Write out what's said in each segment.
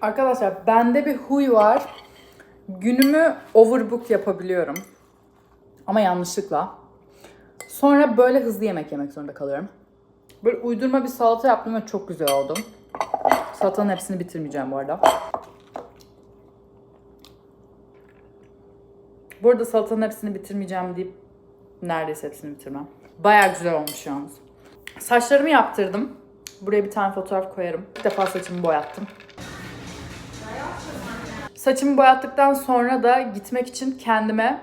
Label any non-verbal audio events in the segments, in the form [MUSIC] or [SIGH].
Arkadaşlar bende bir huy var. Günümü overbook yapabiliyorum. Ama yanlışlıkla. Sonra böyle hızlı yemek yemek zorunda kalıyorum. Böyle uydurma bir salata yaptım ve çok güzel oldu. Salatanın hepsini bitirmeyeceğim bu arada. Bu arada salatanın hepsini bitirmeyeceğim deyip neredeyse hepsini bitirmem. Bayağı güzel olmuş yalnız. Saçlarımı yaptırdım. Buraya bir tane fotoğraf koyarım. İlk defa saçımı boyattım. Saçımı boyattıktan sonra da gitmek için kendime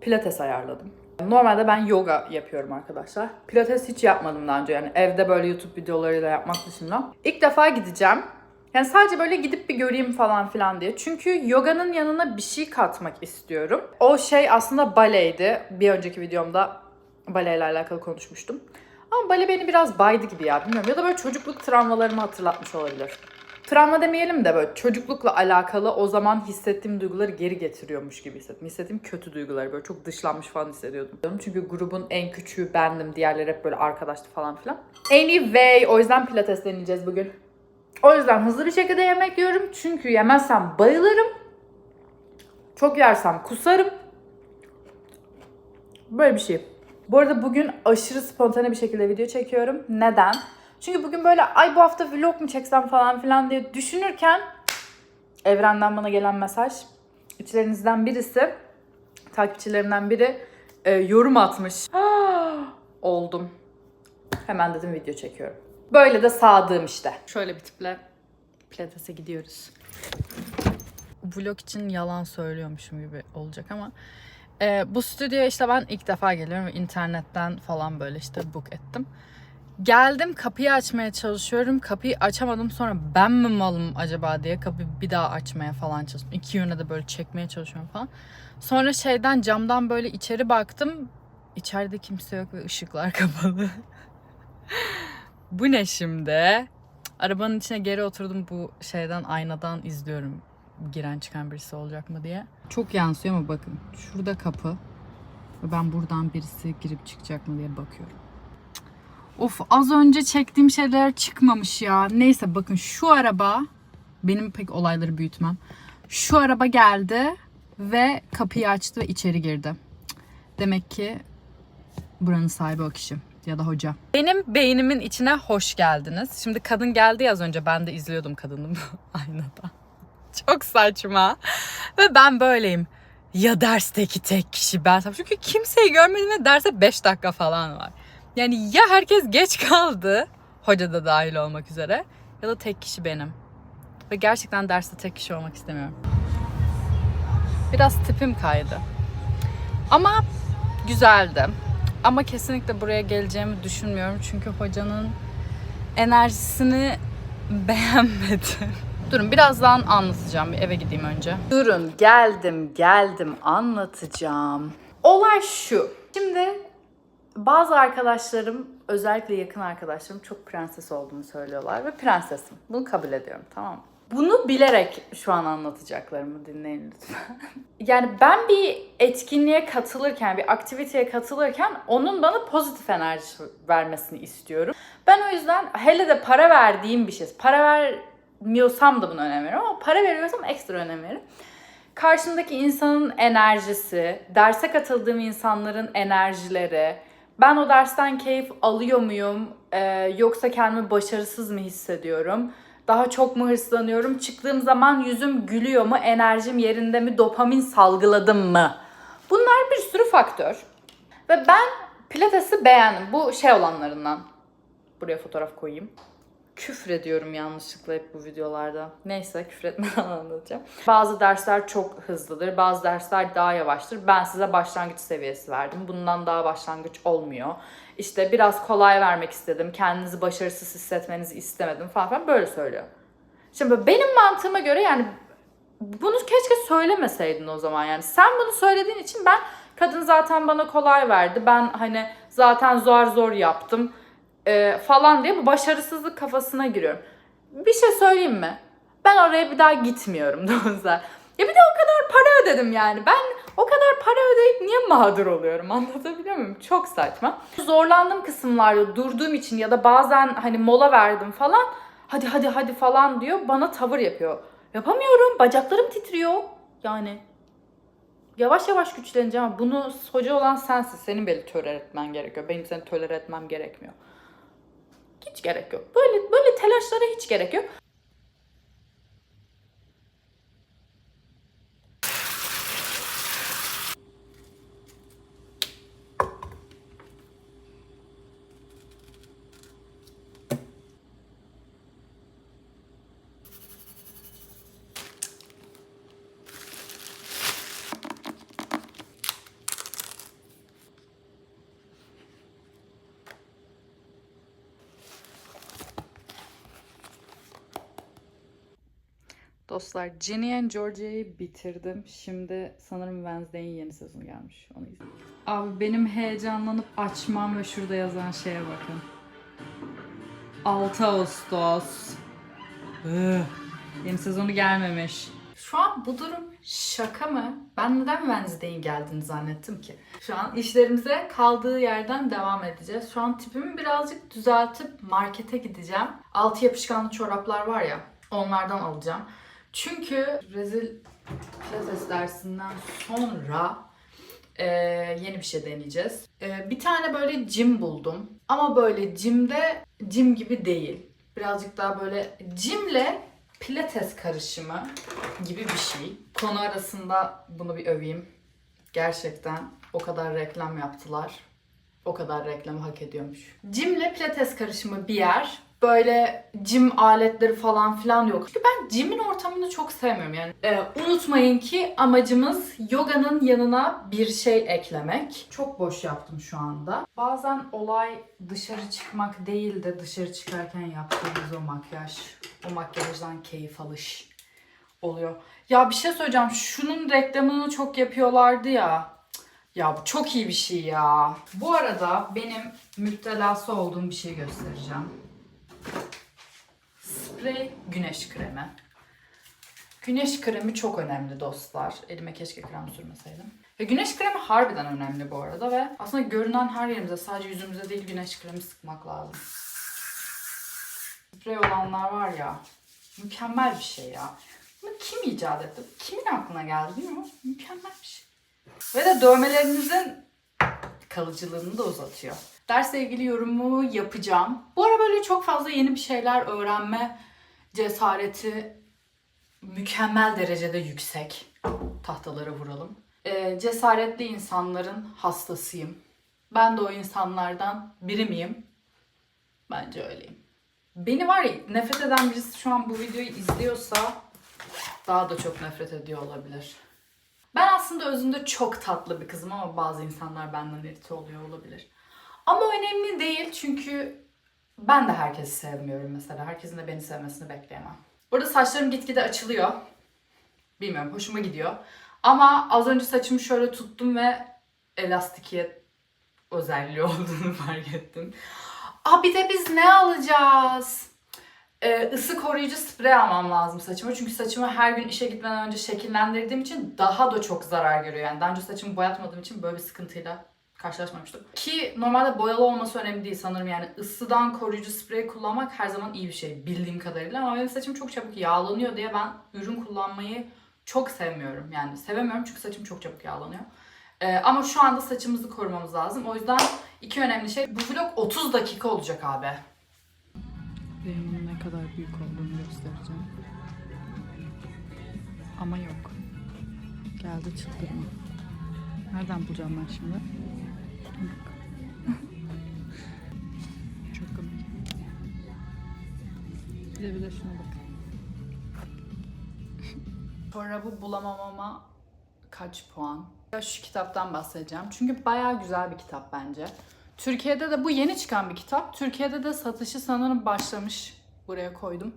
pilates ayarladım. Normalde ben yoga yapıyorum arkadaşlar. Pilates hiç yapmadım daha önce yani evde böyle YouTube videolarıyla yapmak dışında. İlk defa gideceğim. Yani sadece böyle gidip bir göreyim falan filan diye. Çünkü yoganın yanına bir şey katmak istiyorum. O şey aslında baleydi. Bir önceki videomda baleyle alakalı konuşmuştum. Ama bale beni biraz baydı gibi ya bilmiyorum. Ya da böyle çocukluk travmalarımı hatırlatmış olabilir. Travma demeyelim de böyle çocuklukla alakalı o zaman hissettiğim duyguları geri getiriyormuş gibi hissettim. Hissettiğim kötü duyguları böyle çok dışlanmış falan hissediyordum. Çünkü grubun en küçüğü bendim. Diğerleri hep böyle arkadaştı falan filan. Anyway o yüzden pilates deneyeceğiz bugün. O yüzden hızlı bir şekilde yemek yiyorum. Çünkü yemezsem bayılırım. Çok yersem kusarım. Böyle bir şey. Bu arada bugün aşırı spontane bir şekilde video çekiyorum. Neden? Çünkü bugün böyle ay bu hafta vlog mu çeksem falan filan diye düşünürken evrenden bana gelen mesaj. İçlerinizden birisi, takipçilerimden biri e, yorum atmış. [GASPS] Oldum. Hemen dedim video çekiyorum. Böyle de sadığım işte. Şöyle bir tiple pilatese gidiyoruz. Vlog için yalan söylüyormuşum gibi olacak ama e, bu stüdyoya işte ben ilk defa geliyorum internetten falan böyle işte book ettim. Geldim kapıyı açmaya çalışıyorum. Kapıyı açamadım sonra ben mi malım acaba diye kapıyı bir daha açmaya falan çalıştım. İki yöne de böyle çekmeye çalışıyorum falan. Sonra şeyden camdan böyle içeri baktım. İçeride kimse yok ve ışıklar [LAUGHS] kapalı. bu ne şimdi? Arabanın içine geri oturdum bu şeyden aynadan izliyorum. Giren çıkan birisi olacak mı diye. Çok yansıyor ama bakın. Şurada kapı. Ve ben buradan birisi girip çıkacak mı diye bakıyorum. Of az önce çektiğim şeyler çıkmamış ya. Neyse bakın şu araba benim pek olayları büyütmem. Şu araba geldi ve kapıyı açtı ve içeri girdi. Demek ki buranın sahibi o kişi ya da hoca. Benim beynimin içine hoş geldiniz. Şimdi kadın geldi az önce ben de izliyordum kadını [LAUGHS] aynada. Çok saçma. Ve ben böyleyim. Ya dersteki tek kişi ben. Çünkü kimseyi görmedim ve derse 5 dakika falan var. Yani ya herkes geç kaldı, hoca da dahil olmak üzere ya da tek kişi benim. Ve gerçekten derste tek kişi olmak istemiyorum. Biraz tipim kaydı. Ama güzeldi. Ama kesinlikle buraya geleceğimi düşünmüyorum. Çünkü hocanın enerjisini beğenmedim. Durun birazdan anlatacağım. Bir eve gideyim önce. Durun geldim geldim anlatacağım. Olay şu. Şimdi bazı arkadaşlarım özellikle yakın arkadaşlarım çok prenses olduğumu söylüyorlar ve prensesim. Bunu kabul ediyorum tamam? Bunu bilerek şu an anlatacaklarımı dinleyin lütfen. [LAUGHS] yani ben bir etkinliğe katılırken, bir aktiviteye katılırken onun bana pozitif enerji vermesini istiyorum. Ben o yüzden hele de para verdiğim bir şey, para vermiyorsam da buna önem veririm ama para veriyorsam ekstra önem veririm karşımdaki insanın enerjisi, derse katıldığım insanların enerjileri, ben o dersten keyif alıyor muyum Ee, yoksa kendimi başarısız mı hissediyorum? Daha çok mu hırslanıyorum? Çıktığım zaman yüzüm gülüyor mu? Enerjim yerinde mi? Dopamin salgıladım mı? Bunlar bir sürü faktör. Ve ben pilatesi beğendim. Bu şey olanlarından. Buraya fotoğraf koyayım. Küfür ediyorum yanlışlıkla hep bu videolarda. Neyse küfür etmeden [LAUGHS] anlatacağım. Bazı dersler çok hızlıdır, bazı dersler daha yavaştır. Ben size başlangıç seviyesi verdim. Bundan daha başlangıç olmuyor. İşte biraz kolay vermek istedim. Kendinizi başarısız hissetmenizi istemedim falan filan böyle söylüyor. Şimdi benim mantığıma göre yani bunu keşke söylemeseydin o zaman yani. Sen bunu söylediğin için ben kadın zaten bana kolay verdi. Ben hani zaten zor zor yaptım e, falan diye bu başarısızlık kafasına giriyorum. Bir şey söyleyeyim mi? Ben oraya bir daha gitmiyorum [LAUGHS] Donza. Ya bir de o kadar para ödedim yani. Ben o kadar para ödeyip niye mağdur oluyorum [LAUGHS] anlatabiliyor muyum? Çok saçma. Zorlandığım kısımlarda durduğum için ya da bazen hani mola verdim falan. Hadi hadi hadi falan diyor bana tavır yapıyor. Yapamıyorum. Bacaklarım titriyor. Yani yavaş yavaş güçleneceğim. Bunu hoca olan sensin. Senin beni tolere etmen gerekiyor. Benim seni tolere etmem gerekmiyor. Gerek yok. Böyle böyle telaşlara hiç gerek yok. Dostlar Ginny and Georgia'yı bitirdim. Şimdi sanırım Wednesday'in yeni sezonu gelmiş. Onu izledim. Abi benim heyecanlanıp açmam ve şurada yazan şeye bakın. 6 Ağustos. Üh, yeni sezonu gelmemiş. Şu an bu durum şaka mı? Ben neden Wednesday'in geldiğini zannettim ki? Şu an işlerimize kaldığı yerden devam edeceğiz. Şu an tipimi birazcık düzeltip markete gideceğim. Altı yapışkanlı çoraplar var ya onlardan alacağım. Çünkü rezil pilates dersinden sonra e, yeni bir şey deneyeceğiz. E, bir tane böyle gym buldum. Ama böyle gymde gym gibi değil. Birazcık daha böyle gymle pilates karışımı gibi bir şey. Konu arasında bunu bir öveyim. Gerçekten o kadar reklam yaptılar. O kadar reklamı hak ediyormuş. Gymle pilates karışımı bir yer. Böyle gym aletleri falan filan yok. Çünkü ben gym'in ortamını çok sevmiyorum. Yani e, unutmayın ki amacımız yoganın yanına bir şey eklemek. Çok boş yaptım şu anda. Bazen olay dışarı çıkmak değil de dışarı çıkarken yaptığımız o makyaj, o makyajdan keyif alış oluyor. Ya bir şey söyleyeceğim. Şunun reklamını çok yapıyorlardı ya. Ya bu çok iyi bir şey ya. Bu arada benim müptelası olduğum bir şey göstereceğim. Sprey güneş kremi. Güneş kremi çok önemli dostlar. Elime keşke krem sürmeseydim. Ve güneş kremi harbiden önemli bu arada ve aslında görünen her yerimize sadece yüzümüze değil güneş kremi sıkmak lazım. Sprey olanlar var ya mükemmel bir şey ya. Bunu kim icat etti? Kimin aklına geldi bilmiyorum mükemmel bir şey. Ve de dövmelerinizin kalıcılığını da uzatıyor. Dersle ilgili yorumu yapacağım. Bu ara böyle çok fazla yeni bir şeyler öğrenme cesareti mükemmel derecede yüksek. Tahtalara vuralım. Ee, cesaretli insanların hastasıyım. Ben de o insanlardan biri miyim? Bence öyleyim. Beni var ya nefret eden birisi şu an bu videoyu izliyorsa daha da çok nefret ediyor olabilir. Ben aslında özünde çok tatlı bir kızım ama bazı insanlar benden irite oluyor olabilir. Ama önemli değil çünkü ben de herkesi sevmiyorum mesela. Herkesin de beni sevmesini bekleyemem. Burada saçlarım gitgide açılıyor. Bilmiyorum hoşuma gidiyor. Ama az önce saçımı şöyle tuttum ve elastikiyet özelliği [LAUGHS] olduğunu fark ettim. Aa bir de biz ne alacağız? Ee, ısı koruyucu sprey almam lazım saçıma. Çünkü saçımı her gün işe gitmeden önce şekillendirdiğim için daha da çok zarar görüyor. Yani daha önce saçımı boyatmadığım için böyle bir sıkıntıyla karşılaşmamıştım. Ki normalde boyalı olması önemli değil sanırım. Yani ısıdan koruyucu sprey kullanmak her zaman iyi bir şey bildiğim kadarıyla. Ama benim saçım çok çabuk yağlanıyor diye ben ürün kullanmayı çok sevmiyorum. Yani sevemiyorum çünkü saçım çok çabuk yağlanıyor. Ee, ama şu anda saçımızı korumamız lazım. O yüzden iki önemli şey. Bu vlog 30 dakika olacak abi. Benim ne kadar büyük olduğunu göstereceğim. Ama yok. Geldi çıktı mı? Nereden bulacağım ben şimdi? Çok komik. Bir de bir de şuna bak. [LAUGHS] Sonra bu bulamamama kaç puan? Ya şu kitaptan bahsedeceğim. Çünkü bayağı güzel bir kitap bence. Türkiye'de de bu yeni çıkan bir kitap. Türkiye'de de satışı sanırım başlamış. Buraya koydum.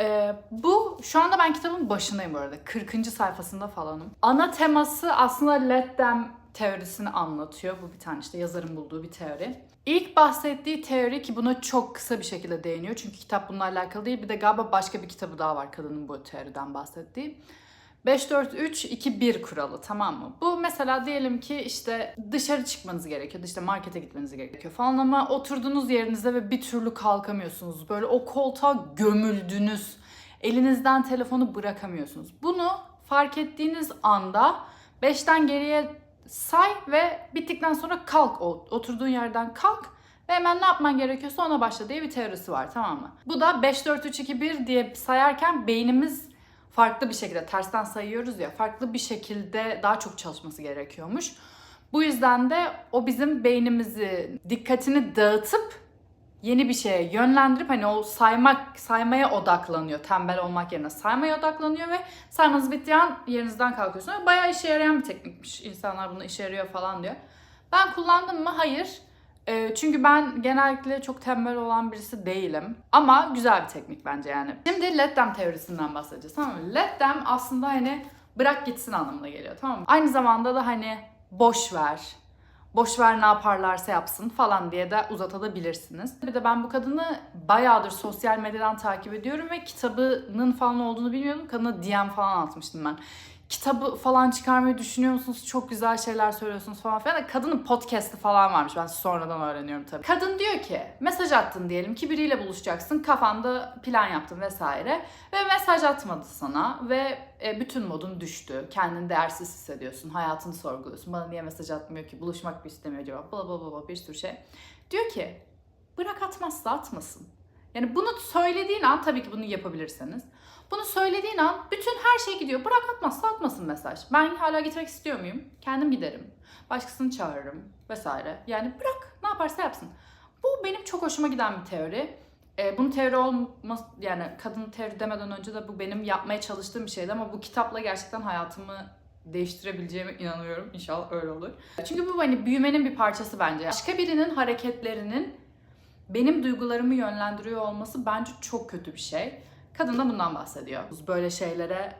Ee, bu şu anda ben kitabın başındayım bu arada. 40. sayfasında falanım. Ana teması aslında Let Them teorisini anlatıyor. Bu bir tane işte yazarın bulduğu bir teori. İlk bahsettiği teori ki buna çok kısa bir şekilde değiniyor. Çünkü kitap bununla alakalı değil. Bir de galiba başka bir kitabı daha var kadının bu teoriden bahsettiği. 5-4-3-2-1 kuralı tamam mı? Bu mesela diyelim ki işte dışarı çıkmanız gerekiyor, işte markete gitmeniz gerekiyor falan ama oturduğunuz yerinizde ve bir türlü kalkamıyorsunuz. Böyle o koltuğa gömüldünüz. Elinizden telefonu bırakamıyorsunuz. Bunu fark ettiğiniz anda 5'ten geriye say ve bittikten sonra kalk. Oturduğun yerden kalk ve hemen ne yapman gerekiyorsa ona başla diye bir teorisi var tamam mı? Bu da 5, 4, 3, 2, 1 diye sayarken beynimiz farklı bir şekilde tersten sayıyoruz ya farklı bir şekilde daha çok çalışması gerekiyormuş. Bu yüzden de o bizim beynimizi dikkatini dağıtıp yeni bir şeye yönlendirip hani o saymak saymaya odaklanıyor. Tembel olmak yerine saymaya odaklanıyor ve saymanız bittiği an yerinizden kalkıyorsunuz. Bayağı işe yarayan bir teknikmiş. İnsanlar bunu işe yarıyor falan diyor. Ben kullandım mı? Hayır. Ee, çünkü ben genellikle çok tembel olan birisi değilim. Ama güzel bir teknik bence yani. Şimdi let them teorisinden bahsedeceğiz tamam mı? Let them aslında hani bırak gitsin anlamına geliyor tamam mı? Aynı zamanda da hani boş ver, boş ver ne yaparlarsa yapsın falan diye de uzatabilirsiniz. Bir de ben bu kadını bayağıdır sosyal medyadan takip ediyorum ve kitabının falan olduğunu bilmiyordum. Kadına DM falan atmıştım ben. Kitabı falan çıkarmayı düşünüyor musunuz? Çok güzel şeyler söylüyorsunuz falan filan. Kadının podcast'ı falan varmış. Ben sonradan öğreniyorum tabii. Kadın diyor ki mesaj attın diyelim ki biriyle buluşacaksın. Kafanda plan yaptın vesaire. Ve mesaj atmadı sana ve e, bütün modun düştü. Kendini değersiz hissediyorsun. Hayatını sorguluyorsun. Bana niye mesaj atmıyor ki? Buluşmak mı istemiyor acaba? Bla bla bla bir sürü şey. Diyor ki bırak atmazsa atmasın. Yani bunu söylediğin an tabii ki bunu yapabilirseniz. Bunu söylediğin an bütün her şey gidiyor. Bırak atmazsa atmasın mesaj. Ben hala gitmek istiyor muyum? Kendim giderim. Başkasını çağırırım vesaire. Yani bırak ne yaparsa yapsın. Bu benim çok hoşuma giden bir teori. Ee, bunun teori olması yani kadın teori demeden önce de bu benim yapmaya çalıştığım bir şeydi ama bu kitapla gerçekten hayatımı değiştirebileceğime inanıyorum. İnşallah öyle olur. Çünkü bu hani büyümenin bir parçası bence. Başka birinin hareketlerinin benim duygularımı yönlendiriyor olması bence çok kötü bir şey. Kadın da bundan bahsediyor. Böyle şeylere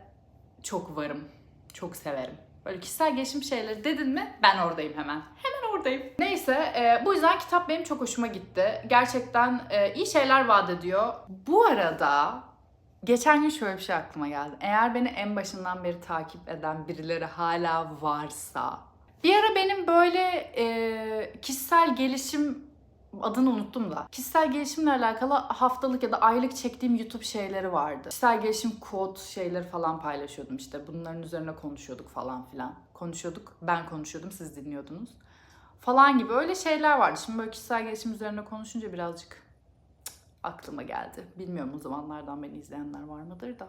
çok varım. Çok severim. Böyle kişisel gelişim şeyleri dedin mi ben oradayım hemen. Hemen oradayım. Neyse e, bu yüzden kitap benim çok hoşuma gitti. Gerçekten e, iyi şeyler vaat ediyor. Bu arada geçen gün şöyle bir şey aklıma geldi. Eğer beni en başından beri takip eden birileri hala varsa bir ara benim böyle e, kişisel gelişim adını unuttum da. Kişisel gelişimle alakalı haftalık ya da aylık çektiğim YouTube şeyleri vardı. Kişisel gelişim kod şeyleri falan paylaşıyordum işte. Bunların üzerine konuşuyorduk falan filan. Konuşuyorduk. Ben konuşuyordum, siz dinliyordunuz. Falan gibi öyle şeyler vardı. Şimdi böyle kişisel gelişim üzerine konuşunca birazcık cık, aklıma geldi. Bilmiyorum o zamanlardan beni izleyenler var mıdır da.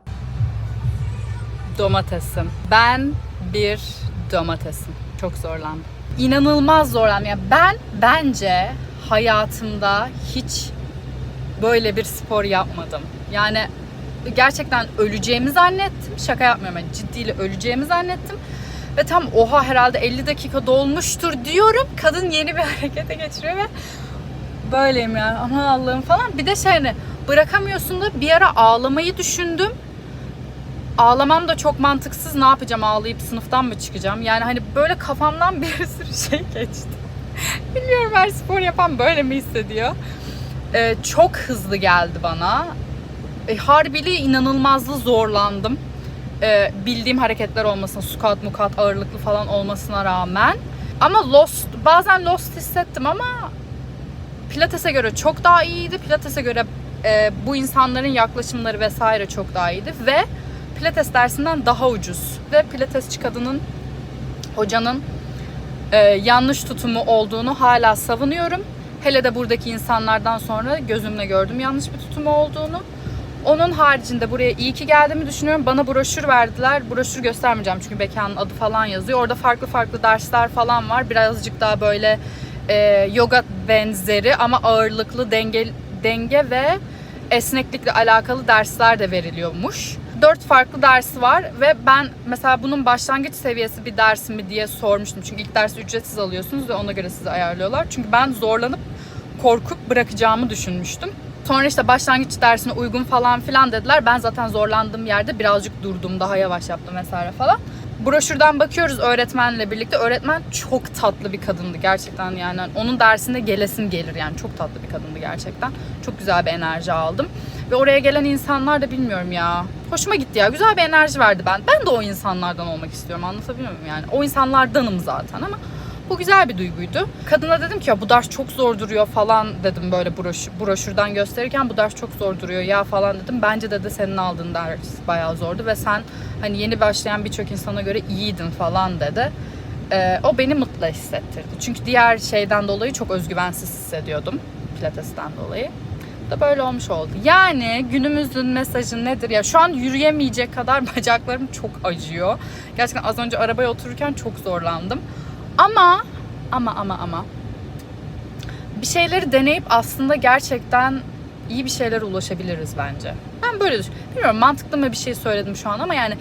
Domatesim. Ben bir domatesim. Çok zorlandım. İnanılmaz zorlandım. Yani ben bence hayatımda hiç böyle bir spor yapmadım. Yani gerçekten öleceğimi zannettim. Şaka yapmıyorum. Yani ciddiyle öleceğimi zannettim. Ve tam oha herhalde 50 dakika dolmuştur diyorum. Kadın yeni bir [LAUGHS] harekete geçiriyor ve böyleyim yani. Aman Allah'ım falan. Bir de şey hani bırakamıyorsun da bir ara ağlamayı düşündüm. Ağlamam da çok mantıksız. Ne yapacağım? Ağlayıp sınıftan mı çıkacağım? Yani hani böyle kafamdan [LAUGHS] bir sürü şey geçti. [LAUGHS] Bilmiyorum her spor yapan böyle mi hissediyor? Ee, çok hızlı geldi bana. E, harbili inanılmazlı zorlandım. Ee, bildiğim hareketler olmasına, squat, mukat, ağırlıklı falan olmasına rağmen. Ama lost, bazen lost hissettim ama Pilates'e göre çok daha iyiydi. Pilates'e göre e, bu insanların yaklaşımları vesaire çok daha iyiydi ve Pilates dersinden daha ucuz. Ve Pilatesçi kadının, hocanın e, yanlış tutumu olduğunu hala savunuyorum. Hele de buradaki insanlardan sonra gözümle gördüm yanlış bir tutumu olduğunu. Onun haricinde buraya iyi ki geldiğimi düşünüyorum. Bana broşür verdiler. Broşür göstermeyeceğim çünkü mekanın adı falan yazıyor. Orada farklı farklı dersler falan var. Birazcık daha böyle e, yoga benzeri ama ağırlıklı denge denge ve esneklikle alakalı dersler de veriliyormuş. Dört farklı dersi var ve ben mesela bunun başlangıç seviyesi bir ders mi diye sormuştum. Çünkü ilk dersi ücretsiz alıyorsunuz ve ona göre sizi ayarlıyorlar. Çünkü ben zorlanıp korkup bırakacağımı düşünmüştüm. Sonra işte başlangıç dersine uygun falan filan dediler. Ben zaten zorlandığım yerde birazcık durdum, daha yavaş yaptım vesaire falan. Broşürden bakıyoruz öğretmenle birlikte. Öğretmen çok tatlı bir kadındı gerçekten yani. Onun dersinde gelesim gelir yani. Çok tatlı bir kadındı gerçekten. Çok güzel bir enerji aldım. Ve oraya gelen insanlar da bilmiyorum ya. Hoşuma gitti ya. Güzel bir enerji verdi ben. Ben de o insanlardan olmak istiyorum. Anlatabiliyor muyum yani? O insanlardanım zaten ama Bu güzel bir duyguydu. Kadına dedim ki ya bu ders çok zor duruyor falan dedim böyle broş, broşürden gösterirken bu ders çok zor duruyor ya falan dedim. Bence dedi senin aldığın ders bayağı zordu ve sen hani yeni başlayan birçok insana göre iyiydin falan dedi. Ee, o beni mutlu hissettirdi. Çünkü diğer şeyden dolayı çok özgüvensiz hissediyordum. Pilates'ten dolayı. Da böyle olmuş oldu. Yani günümüzün mesajı nedir? Ya şu an yürüyemeyecek kadar [LAUGHS] bacaklarım çok acıyor. Gerçekten az önce arabaya otururken çok zorlandım. Ama ama ama ama bir şeyleri deneyip aslında gerçekten iyi bir şeylere ulaşabiliriz bence. Ben böyle düşünüyorum. Bilmiyorum mantıklı mı bir şey söyledim şu an ama yani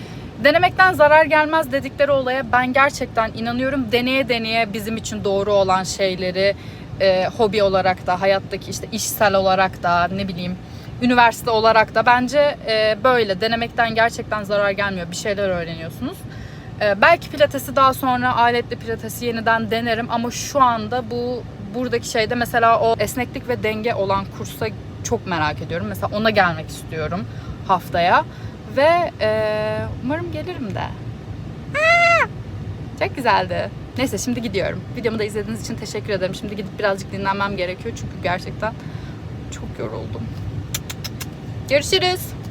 denemekten zarar gelmez dedikleri olaya ben gerçekten inanıyorum. Deneye deneye bizim için doğru olan şeyleri e, hobi olarak da hayattaki işte işsel olarak da ne bileyim üniversite olarak da bence e, böyle denemekten gerçekten zarar gelmiyor. Bir şeyler öğreniyorsunuz. E, belki pilatesi daha sonra aletli pilatesi yeniden denerim ama şu anda bu buradaki şeyde mesela o esneklik ve denge olan kursa çok merak ediyorum. Mesela ona gelmek istiyorum haftaya ve e, umarım gelirim de. Çok güzeldi. Neyse şimdi gidiyorum. Videomu da izlediğiniz için teşekkür ederim. Şimdi gidip birazcık dinlenmem gerekiyor çünkü gerçekten çok yoruldum. Görüşürüz.